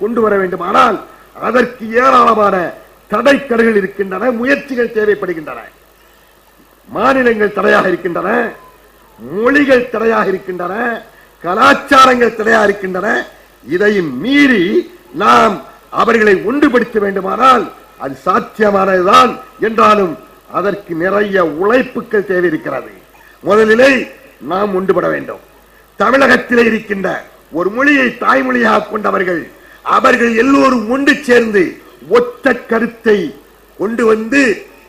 கொண்டு வர வேண்டுமானால் அதற்கு ஏராளமான தடைக்கடைகள் இருக்கின்றன முயற்சிகள் தேவைப்படுகின்றன. மாநிலங்கள் தடையாக இருக்கின்றன மொழிகள் தடையாக இருக்கின்றன கலாச்சாரங்கள் தடையாக இருக்கின்றன. இதையும் மீறி நாம் அவர்களை ஒன்றுபடுத்த வேண்டுமானால் அது சாத்தியமானதுதான் என்றாலும் அதற்கு நிறைய உழைப்புகள் தேவை இருக்கிறது முதலிலே நாம் ஒன்றுபட வேண்டும். தமிழகத்திலே இருக்கின்ற ஒரு மொழியை தாய்மொழியாக கொண்டவர்கள் அவர்கள் எல்லோரும் ஒன்று சேர்ந்து ஒத்த கருத்தை கொண்டு வந்து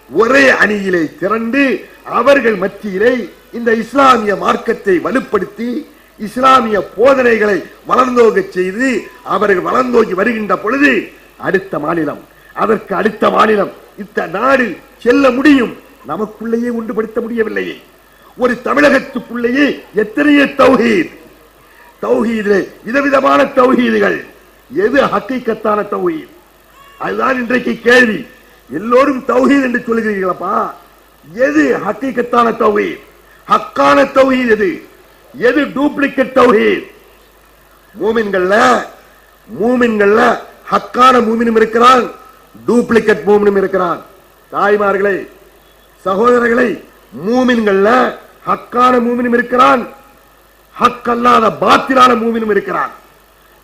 ஒரே அணியிலே திரண்டு அவர்கள் மத்தியிலே இந்த இஸ்லாமிய மார்க்கத்தை வலுப்படுத்தி இஸ்லாமிய போதனைகளை வளர்ந்தோக செய்து அவர்கள் வளர்ந்தோங்கி வருகின்ற பொழுது அடுத்த மாநிலம் அதற்கு அடுத்த மாநிலம் இந்த நாடு செல்ல முடியும் நமக்குள்ளேயே ஒன்றுபடுத்த முடியவில்லையே. ஒரு தமிழகத்துக்குள்ளேயே எத்தனையோ தௌஹீத் தௌஹீதிலே விதவிதமான தௌஹீதுகள் எது ஹக்கீக்கத்தான தௌஹீத் அதுதான் இன்றைக்கு கேள்வி. எல்லோரும் தௌஹீத் என்று சொல்கிறீர்களப்பா எது ஹக்கீக்கத்தான தௌஹீத் ஹக்கான தௌஹீத் எது? எது டூப்ளிகேட் தௌஹீத் மூமின்கள்ல மூமின்கள்ல ஹக்கான மூமினும் இருக்கிறான் டூப்ளிகேட் மூமினும் இருக்கிறான். தாய்மார்களே சகோதரர்களை மூமின்கள்ல ஹக்கான மூமினும் இருக்கிறான் ஹக் அல்லாத பாத்திரான மூமினும் இருக்கிறான்.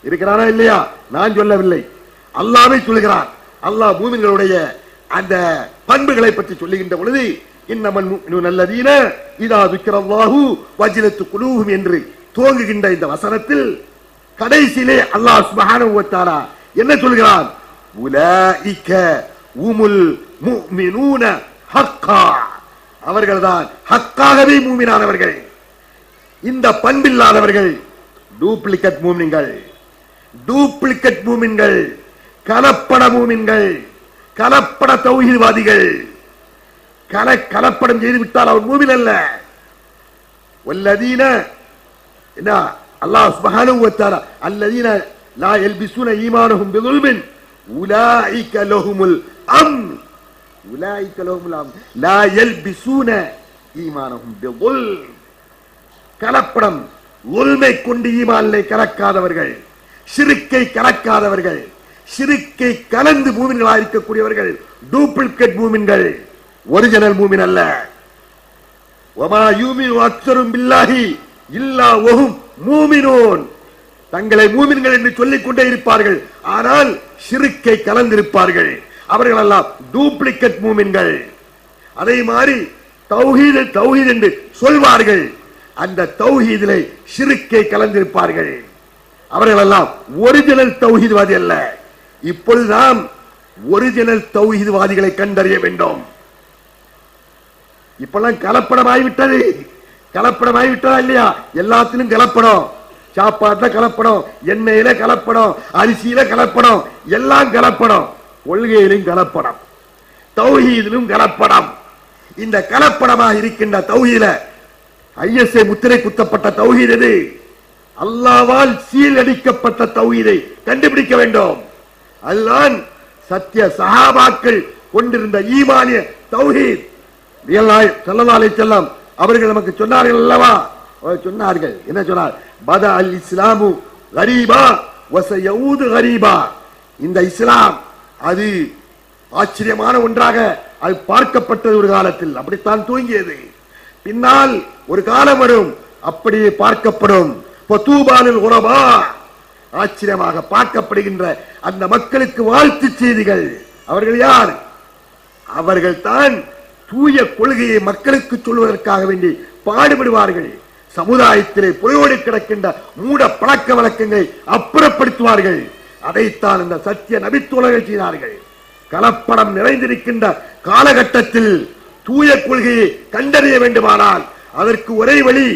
இருக்கிறானா இல்லையா? நான் சொல்லவில்லை. அல்லாவே சொல்லுகிறான் அல்லாஹ் பூமிகளுடைய அந்த பண்புகளை பற்றி சொல்லுகின்ற பொழுது இன்னமன் நல்லதீன இதா விக்கிரல்லாஹு வஜிலத்து குழுவும் என்று துவங்குகின்ற இந்த வசனத்தில் கடைசியிலே அல்லாஹ் சுப்ஹானஹு என்ன சொல்கிறான் உலாஇக்க உமுல் முஃமினூன ஹக்கா. அவர்கள்தான் ஹக்காகவே மூமினானவர்கள். இந்த பண்பில்லாதவர்கள் டூப்ளிகேட் மூமின்கள். டூப்ளிகேட் மூமின்கள் கலப்பட மூமின்கள் கலப்பட தௌஹீத்வாதிகள். கல கலப்படம் செய்து விட்டால் அவன் மூமின் அல்ல. வல்லதீன என்ன அல்லாஹ் சுபஹானஹு வ தஆலா அல்லதீன லா யல்பிஸூன ஈமானஹும் பிதுல்மின் உலாயிக லஹுமுல் அம் உலாயிக லஹுமுல் அம் லா யல்பிஸூன ஈமானஹும் பிதுல் கலப்படம் உள்மை கொண்டு ஈமானிலே கலக்காதவர்கள். சிறுக்கை கலக்காதவர்கள் சிறுக்கை கலந்து மூமின்களாக இருக்கக்கூடியவர்கள் டூப்ளிகேட் மூமின்கள் ஒரிஜினல் மூமின் அல்ல. ஒமா யூமின் அக்சரும் பில்லாஹி இல்லா ஒஹும் மூமினோன். தங்களை மூமின்கள் என்று சொல்லிக் கொண்டே இருப்பார்கள். ஆனால் சிறுக்கை கலந்திருப்பார்கள். அவர்கள் எல்லாம் டூப்ளிகேட் மூமின்கள். அதே மாதிரி தௌஹீது தௌஹீத் என்று சொல்வார்கள். அந்த தௌஹீதிலே சிறுக்கை கலந்திருப்பார்கள். அவர்கள் எல்லாம் ஒரிஜினல் தௌஹீத்வாதி அல்ல. இப்பொழுது நாம் ஒரிஜினல் தௌஹீத்வாதிகளை கண்டறிய வேண்டும். இப்பெல்லாம் கலப்படம் ஆகிவிட்டது கலப்படம் ஆகிவிட்டதா இல்லையா? எல்லாத்திலும் கலப்படம். சாப்பாட்டுல கலப்படம் எண்ணெயில கலப்படம் அரிசியில கலப்படம் எல்லாம் கலப்படம். கொள்கையிலும் கலப்படம். தௌஹீதிலும் கலப்படம். இந்த கலப்படமாக இருக்கின்ற தௌஹீல ஐஎஸ்ஐ முத்திரை குத்தப்பட்ட தௌஹீது எது? அல்லாவால் சீலடிக்கப்பட்ட தௌஹீதை கண்டுபிடிக்க வேண்டும். அதுதான் சத்திய சஹாபாக்கள் கொண்டிருந்த ஈமானிய தௌஹீத். செல்லலாலை செல்லம் அவர்கள் நமக்கு சொன்னார்கள் அல்லவா? சொன்னார்கள். என்ன சொன்னார்? பத அல் இஸ்லாமு ஹரீபா வசயூது ஹரீபா இந்த இஸ்லாம் அது ஆச்சரியமான ஒன்றாக அது பார்க்கப்பட்டது ஒரு காலத்தில். அப்படித்தான் தூங்கியது. பின்னால் ஒரு காலம் வரும். அப்படியே பார்க்கப்படும். பத்தூபாலில் உறவா ஆச்சரியமாக பார்க்கப்படுகின்ற அந்த மக்களுக்கு வாழ்த்து செய்திகள். அவர்கள் யார்? அவர்கள் தான் தூய கொள்கையை மக்களுக்கு சொல்வதற்காக வேண்டி பாடுபடுவார்கள். சமுதாயத்திலே புறையோடு கிடக்கின்ற மூட பழக்க வழக்கங்களை அப்புறப்படுத்துவார்கள். அதைத்தான் இந்த சத்திய நபித்துலகை செய்தார்கள். கலப்படம் நிறைந்திருக்கின்ற காலகட்டத்தில் தூய கொள்கையை கண்டறிய வேண்டுமானால் அதற்கு ஒரே வழி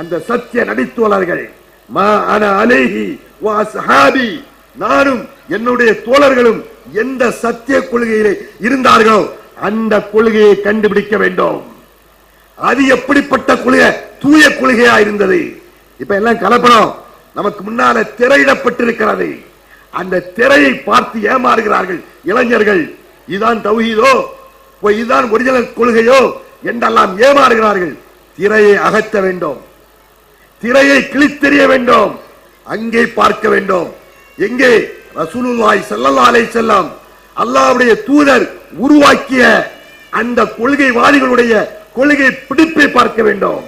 அந்த சத்திய நபித்தோழர்கள். மா அன அலேஹி வா சஹாபி நானும் என்னுடைய தோழர்களும் எந்த சத்திய கொள்கையிலே இருந்தார்களோ அந்த கொள்கையை கண்டுபிடிக்க வேண்டும். அது எப்படிப்பட்ட கொள்கை? தூய கொள்கையா இருந்தது. இப்ப எல்லாம் கலப்படம். நமக்கு முன்னால திரையிடப்பட்டிருக்கிறது. அந்த திரையை பார்த்து ஏமாறுகிறார்கள் இளைஞர்கள். இதுதான் தௌஹீதோ? ஓ, இதுதான் ஒரிஜினல் கொள்கையோ? என்றெல்லாம் ஏமாறுகிறார்கள். திரையை அகற்ற வேண்டும். திரையை கிழித்தெறிய வேண்டும் அங்கே பார்க்க வேண்டும் எங்கே ரசூலுல்லாஹி ஸல்லல்லாஹு அலைஹி வஸல்லம் அல்லாஹ்வுடைய தூதர் உருவாக்கிய அந்த கொள்கைவாதிகளுடைய கொள்கை பிடிப்பை பார்க்க வேண்டும்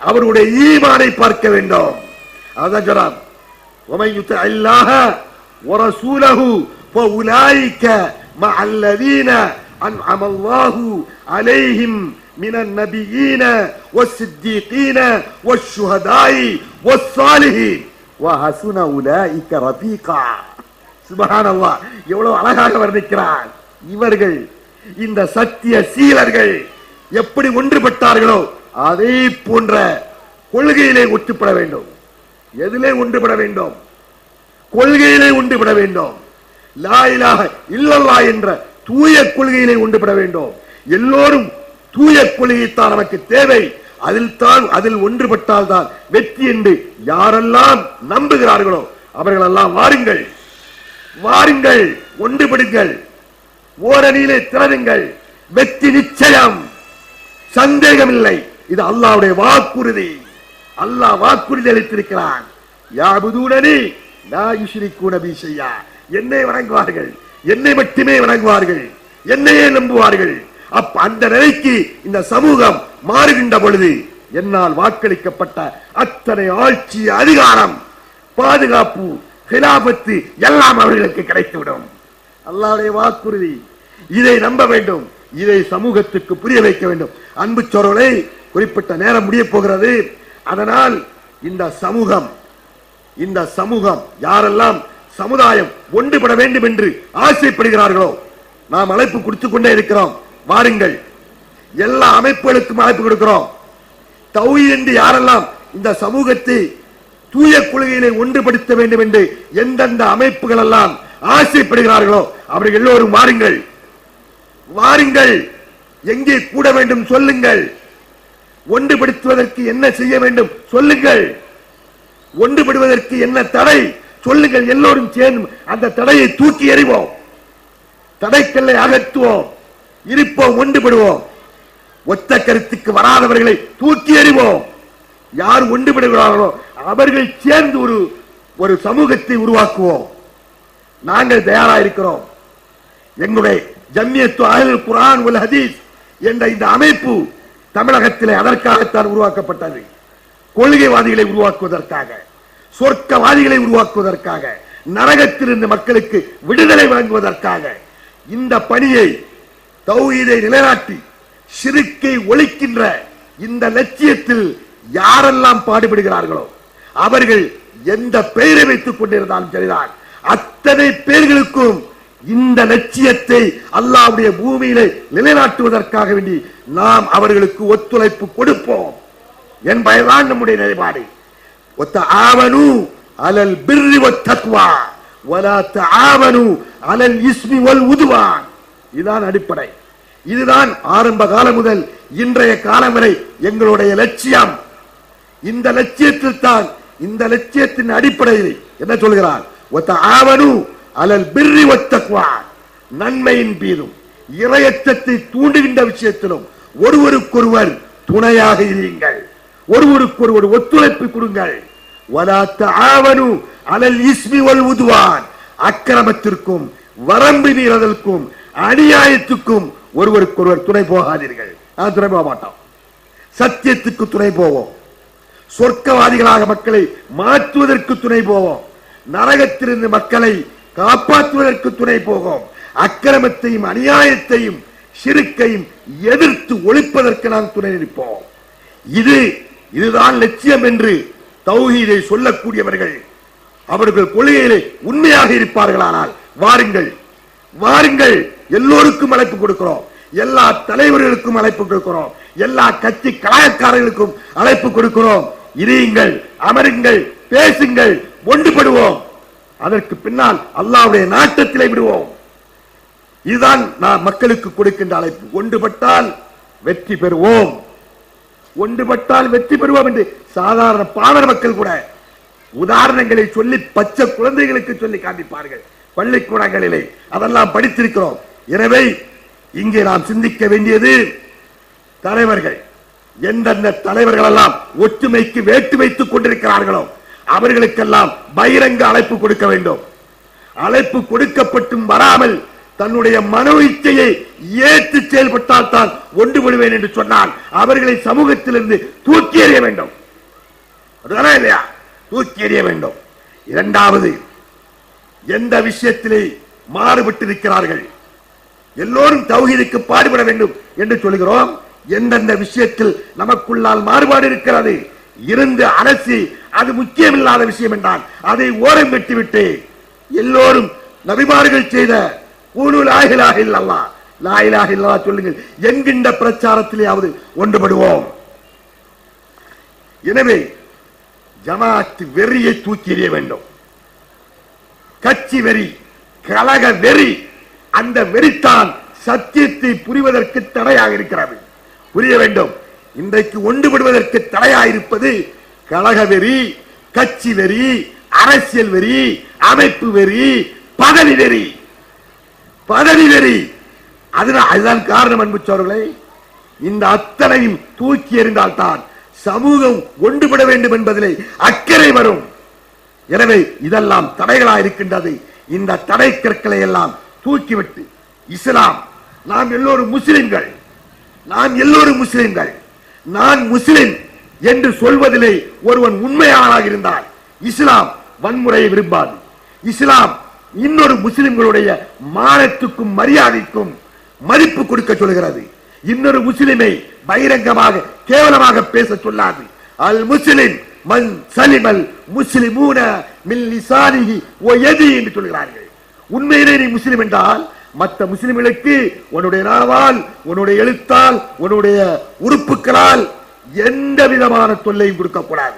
அவருடைய ஈமானை பார்க்க வேண்டும் அதான் சொல்றான் ومن يطع الله ورسوله فاولئك مع الذين انعم الله عليهم من النبيين والصديقين والشهداء والصالحين وحسن اولئك رفيقا சுபஹான் அல்லாஹ் எவ்வளவு அழகாக வர்ணிக்கிறார் இவர்கள் இந்த சத்திய சீலர்கள் எப்படி ஒன்றுபட்டார்களோ அதே போன்ற கொள்கையிலே ஒற்றுப்பட வேண்டும் எதிலே ஒன்றுபட வேண்டும் கொள்கையிலே ஒன்றுபட வேண்டும் லா இலாஹ இல்லல்லா என்ற தூய கொள்கையிலே ஒன்றுபட வேண்டும் எல்லோரும் தூய கொள்கைத்தான் நமக்கு தேவை. அதில் தான் அதில் ஒன்றுபட்டால் தான் வெற்றி என்று யாரெல்லாம் நம்புகிறார்களோ அவர்களெல்லாம் வாருங்கள். வாருங்கள் ஒன்றுபடுங்கள். ஓரணியிலே திறனுங்கள் வெற்றி நிச்சயம். சந்தேகமில்லை. இது அல்லாவுடைய வாக்குறுதி. அல்லாஹ் வாக்குறுதி அளித்திருக்கிறான். யாபுதூனனி லா யுஷ்ரிக்கூன பி என்னை வணங்குவார்கள். என்னை மட்டுமே வணங்குவார்கள். என்னையே நம்புவார்கள். அப்ப அந்த நிலைக்கு இந்த சமூகம் மாறுகின்ற பொழுது என்னால் வாக்களிக்கப்பட்ட அத்தனை ஆட்சி அதிகாரம் பாதுகாப்பு கிலாபத்து எல்லாம் அவர்களுக்கு கிடைத்துவிடும். அல்லாவுடைய வாக்குறுதி. இதை நம்ப வேண்டும். இதை சமூகத்துக்கு புரிய வைக்க வேண்டும். அன்பு சோழலை குறிப்பிட்ட நேரம் முடிய போகிறது. அதனால் இந்த சமூகம் இந்த சமூகம் யாரெல்லாம் சமுதாயம் ஒன்றுபட வேண்டும் என்று ஆசைப்படுகிறார்களோ நாம் அழைப்பு கொடுத்துக் கொண்டே இருக்கிறோம். வாருங்கள். எல்லா அமைப்புகளுக்கும் அழைப்பு கொடுக்கிறோம். தௌஹீத் என்று யாரெல்லாம் இந்த சமூகத்தை தூய கொள்கையிலே ஒன்றுபடுத்த வேண்டும் என்று எந்தெந்த அமைப்புகள் எல்லாம் ஆசைப்படுகிறார்களோ அவர்கள் எல்லோரும் வாருங்கள். வாருங்கள். எங்கே கூட வேண்டும் சொல்லுங்கள். ஒன்றுபடுத்துவதற்கு என்ன செய்ய வேண்டும் சொல்லுங்கள். ஒன்றுபடுவதற்கு என்ன தடை சொல்லுங்கள். எல்லோரும் சேர்ந்து அந்த தடையை தூக்கி எறிவோம். தடைக்கல்லை அகற்றுவோம். இருப்போம் ஒன்றுபடுவோம் ஒத்த கருத்துக்கு வராதவர்களை தூக்கி எறிவோம். யார் ஒன்றுபடுகிறார்களோ அவர்கள் சேர்ந்து ஒரு ஒரு சமூகத்தை உருவாக்குவோம். நாங்கள் தயாரா இருக்கிறோம். எங்களுடைய ஜம்மியத்து அஹ்லுல் குரான் உல் ஹதீஸ் என்ற இந்த அமைப்பு தமிழகத்தில் அதற்காகத்தான் உருவாக்கப்பட்டது. கொள்கைவாதிகளை உருவாக்குவதற்காக சொர்க்கவாதிகளை உருவாக்குவதற்காக நரகத்திலிருந்து மக்களுக்கு விடுதலை வழங்குவதற்காக இந்த பணியை தௌஹீதை நிலைநாட்டி சிறுக்கை ஒழிக்கின்ற இந்த லட்சியத்தில் யாரெல்லாம் பாடுபடுகிறார்களோ அவர்கள் எந்த பெயரை வைத்துக் கொண்டிருந்தாலும் சரிதான். அத்தனை பேர்களுக்கும் இந்த லட்சியத்தை அல்லாவுடைய பூமியிலே நிலைநாட்டுவதற்காக வேண்டி நாம் அவர்களுக்கு ஒத்துழைப்பு கொடுப்போம் என்பதுதான் நம்முடைய நிலைப்பாடு. ஒத்த ஆவனு அலல் பிர்ரி வத்தக்வா வலா ஆவனு அலல் இஸ்மி ஒல் உதுவான். இதுதான் அடிப்படை. இதுதான் ஆரம்ப காலம் முதல் இன்றைய காலம் வரை எங்களுடைய லட்சியம். இந்த லட்சியத்தில் தான் இந்த லட்சியத்தின் அடிப்படையில் என்ன சொல்கிறார்? ஒத்த ஆவனு அலல் பிர்ரி வத்தக்வா நன்மையின் மீதும் இரையச்சத்தை தூண்டுகின்ற விஷயத்திலும் ஒருவருக்கொருவர் துணையாக இருங்கள். ஒருவருக்கொருவர் ஒத்துழைப்பு கொடுங்கள். வலாத்த ஆவனு அலல் இஸ்மி ஒல் உதுவான் அக்கிரமத்திற்கும் வரம்பு மீறதற்கும் அநியாயத்துக்கும் ஒருவருக்கொருவர் துணை போகாதீர்கள். நான் துணை போக மாட்டோம். சத்தியத்துக்கு துணை போவோம். சொர்க்கவாதிகளாக மக்களை மாற்றுவதற்கு துணை போவோம். நரகத்திலிருந்து மக்களை காப்பாற்றுவதற்கு துணை போகும் அக்கிரமத்தையும் அநியாயத்தையும் சிறுக்கையும் எதிர்த்து ஒழிப்பதற்கு நாம் துணை நிற்போம். இது இதுதான் லட்சியம் என்று தௌஹீதை சொல்லக்கூடியவர்கள் அவர்கள் கொள்கையிலே உண்மையாக இருப்பார்களானால் வாருங்கள் வாருங்கள். எல்லோருக்கும் அழைப்பு கொடுக்கிறோம். எல்லா தலைவர்களுக்கும் அழைப்பு கொடுக்கிறோம். எல்லா கட்சி கலாயக்காரர்களுக்கும் அழைப்பு கொடுக்கிறோம். இருங்கள் அமருங்கள் பேசுங்கள் ஒன்றுபடுவோம். அதற்கு பின்னால் அல்லாவுடைய நாட்டத்திலே விடுவோம். இதுதான் நான் மக்களுக்கு கொடுக்கின்ற அழைப்பு. ஒன்றுபட்டால் வெற்றி பெறுவோம். ஒன்றுபட்டால் வெற்றி பெறுவோம் என்று சாதாரண பாமர மக்கள் கூட உதாரணங்களை சொல்லி பச்சை குழந்தைகளுக்கு சொல்லி காண்பிப்பார்கள். பள்ளிக்கூடங்களிலே அதெல்லாம் படித்திருக்கிறோம். எனவே இங்கே நாம் சிந்திக்க வேண்டியது தலைவர்கள். எந்தெந்த தலைவர்கள் எல்லாம் ஒற்றுமைக்கு வேட்டு வைத்துக் கொண்டிருக்கிறார்களோ அவர்களுக்கெல்லாம் பகிரங்க அழைப்பு கொடுக்க வேண்டும். அழைப்பு கொடுக்கப்பட்டும் வராமல் தன்னுடைய மனோ இச்சையை ஏற்று செயல்பட்டால் தான் ஒன்றுபடுவேன் என்று சொன்னால் அவர்களை சமூகத்திலிருந்து தூக்கி எறிய வேண்டும். அதுதானே இல்லையா? தூக்கி எறிய வேண்டும். இரண்டாவது எந்த விஷயத்திலே மாறுபட்டிருக்கிறார்கள்? எல்லோரும் தௌஹீதுக்கு பாடுபட வேண்டும் என்று சொல்கிறோம். எந்தெந்த விஷயத்தில் நமக்குள்ளால் மாறுபாடு இருக்கிறது? இருந்து அரசு அது முக்கியமில்லாத விஷயம் என்றால் அதை ஓரம் வெட்டிவிட்டு எல்லோரும் நபிமார்கள் செய்த ஊனு லாயிலாக இல்லல்லா லாயிலாக இல்லல்லா சொல்லுங்கள் என்கின்ற பிரச்சாரத்திலேயாவது ஒன்றுபடுவோம். எனவே ஜமாத் வெறியை தூக்கி எறிய வேண்டும். கட்சி வெறி கழக வெறி அந்த வெறித்தான் சத்தியத்தை புரிவதற்கு தடையாக இருக்கிறது புரிய வேண்டும். இன்றைக்கு ஒன்றுபடுவதற்கு தடையாக இருப்பது கழக வெறி கட்சி வெறி அரசியல் வெறி அமைப்பு வெறி பதவி வெறி. பதவி வெறி. அதுதான் அதுதான் காரணம் அன்புச்சோர்களே. இந்த அத்தனையும் தூக்கி எறிந்தால்தான் சமூகம் ஒன்றுபட வேண்டும் என்பதிலே அக்கறை வரும். எனவே இதெல்லாம் தடைகளாக இருக்கின்றது இந்த தடை கற்களை எல்லாம் தூக்கிவிட்டு இஸ்லாம். நாம் எல்லோரும் முஸ்லிம்கள். நாம் எல்லோரும் முஸ்லிம்கள். நான் முஸ்லிம் என்று சொல்வதிலே ஒருவன் உண்மையானாக இருந்தால் இஸ்லாம் வன்முறையை விரும்பாது. இஸ்லாம் இன்னொரு முஸ்லிம்களுடைய மானத்துக்கும் மரியாதைக்கும் மதிப்பு கொடுக்க சொல்கிறது. இன்னொரு முஸ்லிமை பகிரங்கமாக கேவலமாக பேச சொல்லாது. அல் முஸ்லிம் மன் சலிமல் முஸ்லிமூன மின் லிசானிஹி ஓ எதி என்று சொல்கிறார்கள். உண்மையிலே நீ முஸ்லிம் என்றால் மற்ற முஸ்லிம்களுக்கு உன்னுடைய நாவால் உன்னுடைய எழுத்தால் உன்னுடைய உறுப்புகளால் எந்த விதமான தொல்லையும் கொடுக்கக்கூடாது.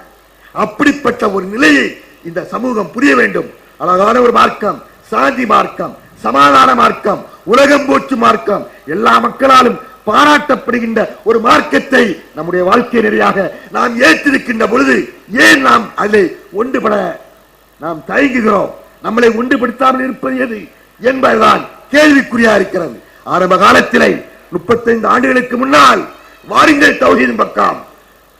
அப்படிப்பட்ட ஒரு நிலையை இந்த சமூகம் புரிய வேண்டும். அழகான ஒரு மார்க்கம் சாந்தி மார்க்கம் சமாதான மார்க்கம் உலகம் போற்று மார்க்கம் எல்லா மக்களாலும் பாராட்டப்படுகின்ற ஒரு மார்க்கத்தை நம்முடைய வாழ்க்கை நிறையாக நாம் ஏற்றிருக்கின்ற பொழுது ஏன் நாம் அதில் ஒன்றுபட நாம் தயங்குகிறோம்? நம்மளை ஒன்றுபடுத்தாமல் இருப்பது எது என்பதுதான் கேள்விக்குறியா இருக்கிறது. ஆரம்ப காலத்திலே முப்பத்தைந்து ஆண்டுகளுக்கு முன்னால் வாருங்கள் தௌஹீதின் பக்கம்.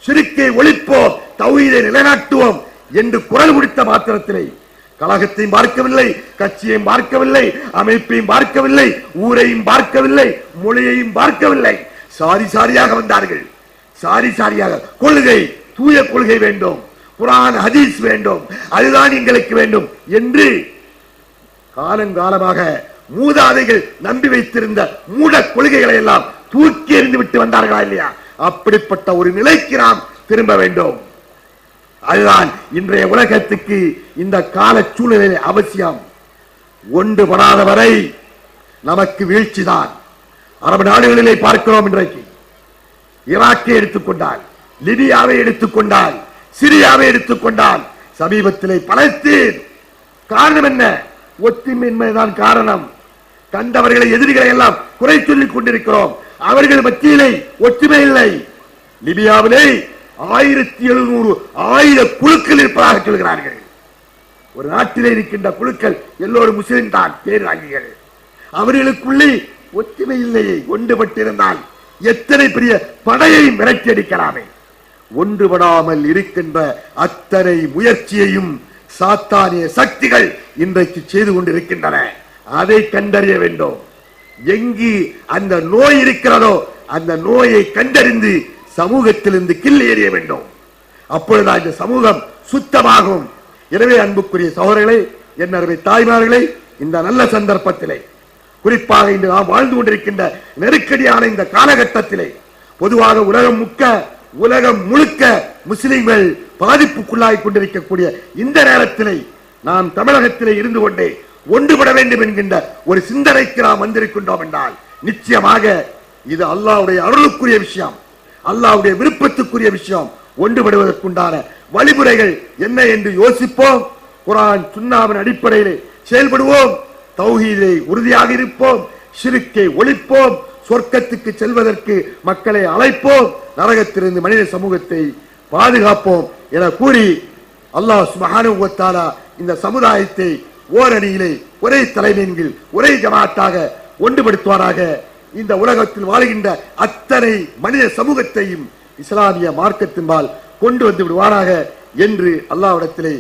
சிறுக்கை ஒழிப்போம் தௌஹீதை நிலைநாட்டுவோம் என்று குரல் கொடுத்த மாத்திரத்திலே. கழகத்தையும் பார்க்கவில்லை கட்சியையும் பார்க்கவில்லை அமைப்பையும் பார்க்கவில்லை ஊரையும் பார்க்கவில்லை மொழியையும் பார்க்கவில்லை. சாரி சாரியாக வந்தார்கள். சாரி சாரியாக கொள்கை தூய கொள்கை வேண்டும். குரான் ஹதீஸ் வேண்டும். அதுதான் எங்களுக்கு வேண்டும் என்று காலங்காலமாக மூதாதைகள் நம்பி வைத்திருந்த மூட கொள்கைகளை எல்லாம் தூக்கி எறிந்து விட்டு வந்தார்களா இல்லையா? அப்படிப்பட்ட ஒரு நிலைக்கு நாம் திரும்ப வேண்டும். அதுதான் இன்றைய உலகத்துக்கு இந்த கால சூழ்நிலை அவசியம். ஒன்றுபடாத வரை நமக்கு வீழ்ச்சிதான். அரபு நாடுகளிலே பார்க்கிறோம் இன்றைக்கு. ஈராக்கை எடுத்துக்கொண்டால் லிபியாவை எடுத்துக்கொண்டால் சிரியாவை எடுத்துக்கொண்டால் சமீபத்திலே பலஸ்தீன் காரணம் என்ன? ஒத்துமையின்மைதான் காரணம். கண்டவர்களை எதிரிகளை எல்லாம் குறை சொல்லிக் கொண்டிருக்கிறோம். அவர்கள் மத்தியிலே ஒற்றுமை இல்லை. லிபியாவிலே ஆயிரத்தி எழுநூறு ஆயிர குழுக்கள் இருப்பதாக சொல்கிறார்கள் ஒரு நாட்டிலே இருக்கின்ற குழுக்கள் எல்லோரும் முஸ்லிம் தான் பேராங்கிகள். அவர்களுக்குள்ளே ஒற்றுமை இல்லையே ஒன்றுபட்டிருந்தால் எத்தனை பெரிய படையையும் விரட்டி அடிக்கலாமே. ஒன்றுபடாமல் இருக்கின்ற அத்தனை முயற்சியையும் சாத்தானிய சக்திகள் இன்றைக்கு செய்து கொண்டிருக்கின்றன. அதை கண்டறிய வேண்டும். எங்கு அந்த நோய் இருக்கிறதோ அந்த நோயை கண்டறிந்து சமூகத்திலிருந்து கில் எறிய வேண்டும். அப்பொழுது இந்த சமூகம் சுத்தமாகும். எனவே அன்புக்குரிய சகோதரர்களே என்னவை தாய்மார்களை தாய்மார்களே இந்த நல்ல சந்தர்ப்பத்திலே குறிப்பாக இன்று நாம் வாழ்ந்து கொண்டிருக்கின்ற நெருக்கடியான இந்த காலகட்டத்திலே பொதுவாக உலகம் முக்க உலகம் முழுக்க முஸ்லிம்கள் பாதிப்புக்குள்ளாய் கொண்டிருக்கக்கூடிய இந்த நேரத்திலே நாம் தமிழகத்திலே இருந்து கொண்டே ஒன்றுபட வேண்டும் என்கின்ற ஒரு சிந்தனைக்கு நாம் வந்திருக்கின்றோம் என்றால் நிச்சயமாக இது அல்லாவுடைய அருளுக்குரிய விஷயம் அல்லாஹ்வுடைய விருப்பத்துக்குரிய விஷயம். ஒன்றுபடுவதற்குண்டான வழிமுறைகள் என்ன என்று யோசிப்போம் குரான் சுண்ணாவின் அடிப்படையிலே செயல்படுவோம் தௌஹீதை உறுதியாக இருப்போம் சிறுக்கை ஒழிப்போம் சொர்க்கத்துக்கு செல்வதற்கு மக்களை அழைப்போம் நரகத்திலிருந்து மனித சமூகத்தை பாதுகாப்போம் என கூறி அல்லாஹ் சுப்ஹானஹு இந்த சமுதாயத்தை ஓரணியிலே ஒரே தலைமையின் கீழ் ஒரே ஜமாத்தாக ஒன்றுபடுத்துவாராக இந்த உலகத்தில் வாழ்கின்ற அத்தனை மனித சமூகத்தையும் இஸ்லாமிய மார்க்கத்தின்பால் கொண்டு வந்து விடுவாராக என்று அல்லாவிடத்திலே